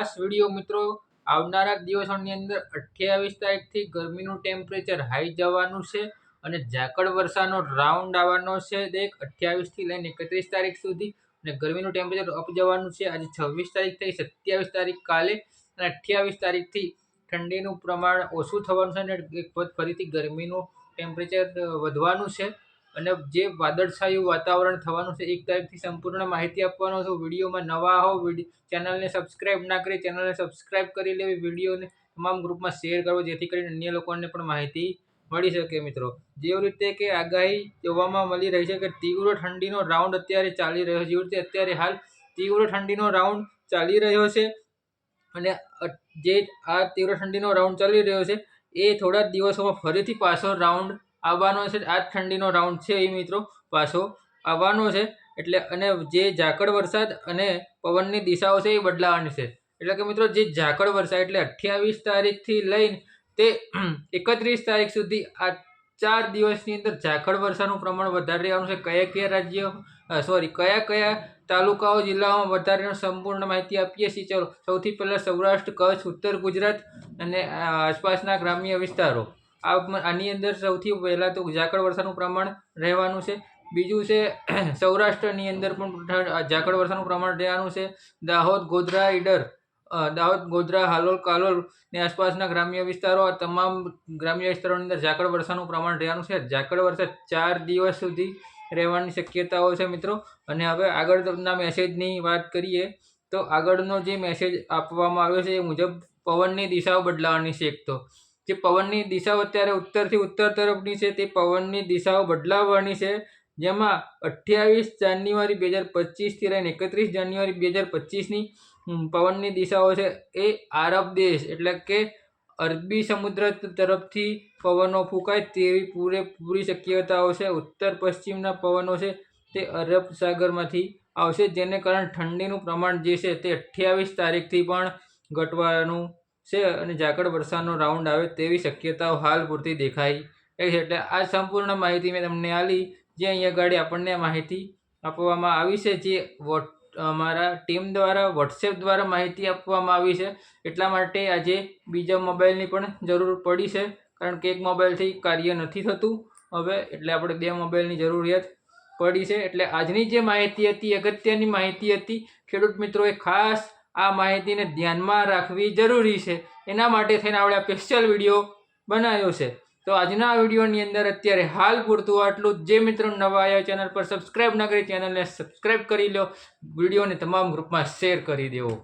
ખાસ વીડિયો મિત્રો, આવનારા દિવસોની અંદર અઠ્યાવીસ તારીખથી ગરમીનું ટેમ્પરેચર હાઈ જવાનું છે અને ઝાકળ વર્ષાનો રાઉન્ડ આવવાનો છે દેખ, અઠ્યાવીસથી લઈને એકત્રીસ તારીખ સુધી અને ગરમીનું ટેમ્પરેચર અપ જવાનું છે. આજે છવ્વીસ તારીખ થઈ, સત્યાવીસ તારીખ કાલે અને અઠ્યાવીસ તારીખથી ઠંડીનું પ્રમાણ ઓછું થવાનું છે અને ફરીથી ગરમીનું ટેમ્પરેચર વધવાનું છે. અને જે વાદળછાયું વાતાવરણ થવાનું છે, એક તારીખથી સંપૂર્ણ માહિતી આપવાનો છું. વિડીયોમાં નવા હો ચેનલને સબસ્ક્રાઈબ ના કરી, ચેનલને સબસ્ક્રાઈબ કરી લેવી, વિડીયોને તમામ ગ્રુપમાં શેર કરવો, જેથી કરીને અન્ય લોકોને પણ માહિતી મળી શકે મિત્રો. જેવી રીતે કે આગાહી જોવામાં મળી રહી છે કે તીવ્ર ઠંડીનો રાઉન્ડ અત્યારે ચાલી રહ્યો છે. જેવી રીતે અત્યારે હાલ તીવ્ર ઠંડીનો રાઉન્ડ ચાલી રહ્યો છે અને જે આ તીવ્ર ઠંડીનો રાઉન્ડ ચાલી રહ્યો છે, એ થોડા દિવસોમાં ફરીથી પાછો રાઉન્ડ આવવાનો છે આ ઠંડીનો રાઉન્ડ છે એ મિત્રો પાછો. આવવાનો છે, એટલે અને જે ઝાકળ વરસાદ અને પવનની દિશાઓ છે એ બદલાવાની છે. એટલે કે મિત્રો જે ઝાકળ વરસાદ, એટલે અઠ્યાવીસ તારીખથી લઈને તે એકત્રીસ તારીખ સુધી આ ચાર દિવસની અંદર ઝાકળ વર્ષાનું પ્રમાણ વધારે રહેવાનું છે. કયા કયા રાજ્યો સોરી કયા કયા તાલુકાઓ, જિલ્લાઓમાં વધારે સંપૂર્ણ માહિતી આપીએ છીએ. ચલો, સૌથી પહેલાં સૌરાષ્ટ્ર, કચ્છ, ઉત્તર ગુજરાત અને આસપાસના ગ્રામ્ય વિસ્તારો. આની અંદર સૌથી પહેલાં તો ઝાકળ વર્ષાનું પ્રમાણ રહેવાનું છે. બીજું છે, સૌરાષ્ટ્રની અંદર પણ ઝાકળ વર્ષાનું પ્રમાણ રહેવાનું છે. દાહોદ, ગોધરા, ઈડર દાહોદ, ગોધરા, હાલોલ, કાલોલ ને આસપાસના ગ્રામ્ય વિસ્તારો, આ તમામ ગ્રામ્ય વિસ્તારોની અંદર ઝાકળ વર્ષાનું પ્રમાણ રહેવાનું છે. ઝાકળ વર્ષા ચાર દિવસ સુધી રહેવાની શક્યતાઓ છે મિત્રો. અને હવે આગળના મેસેજની વાત કરીએ, તો આગળનો જે મેસેજ આપવામાં આવ્યો છે એ મુજબ પવનની દિશાઓ બદલાવાની છે એક તો. જે પવનની દિશાઓ અત્યારે ઉત્તરથી ઉત્તર તરફની છે, તે પવનની દિશાઓ બદલાવવાની છે. જેમાં અઠ્યાવીસ જાન્યુઆરી બે હજાર પચીસથી લઈને એકત્રીસ જાન્યુઆરી બે હજાર પચીસની પવનની દિશાઓ છે. એ આરબ દેશ એટલે કે અરબી સમુદ્ર તરફથી પવનો ફૂંકાય તેવી પૂરેપૂરી શક્યતાઓ છે. ઉત્તર પશ્ચિમના પવનો છે, તે અરબ સાગરમાંથી આવશે, જેને કારણે ઠંડીનું પ્રમાણ જે છે, તે અઠ્યાવીસ તારીખથી પણ ઘટવાનું છે અને ઝાકળ વરસાદનો રાઉન્ડ આવે તેવી શક્યતાઓ હાલ પૂરતી દેખાઈ રહી છે. એટલે આ સંપૂર્ણ માહિતી મેં તમને આલી જે અહીંયા આગળ આપણને માહિતી આપવામાં આવી છે, જે વોટ, અમારા ટીમ દ્વારા વોટ્સએપ દ્વારા માહિતી આપવામાં આવી છે. એટલા માટે આજે બીજા મોબાઈલની પણ જરૂર પડી છે, કારણ કે એક મોબાઈલથી કાર્ય નથી થતું. હવે એટલે આપણે બે મોબાઈલની જરૂરિયાત પડી છે. એટલે આજની જે માહિતી હતી, અગત્યની માહિતી હતી, ખેડૂત મિત્રોએ ખાસ આ માહિતીને ધ્યાનમાં રાખવી જરૂરી છે. એના માટે થઈને આપણે આ સ્પેશિયલ વીડિયો બનાવ્યો છે. તો આજના વિડીયોની અંદર અત્યારે હાલ પૂરતું આટલું જે. મિત્રો નવા આવ્યા ચેનલ પર સબસ્ક્રાઈબ ન કરી ચેનલને સબસ્ક્રાઈબ કરી લો. વિડીયોને તમામ ગ્રુપમાં શેર કરી દેવો.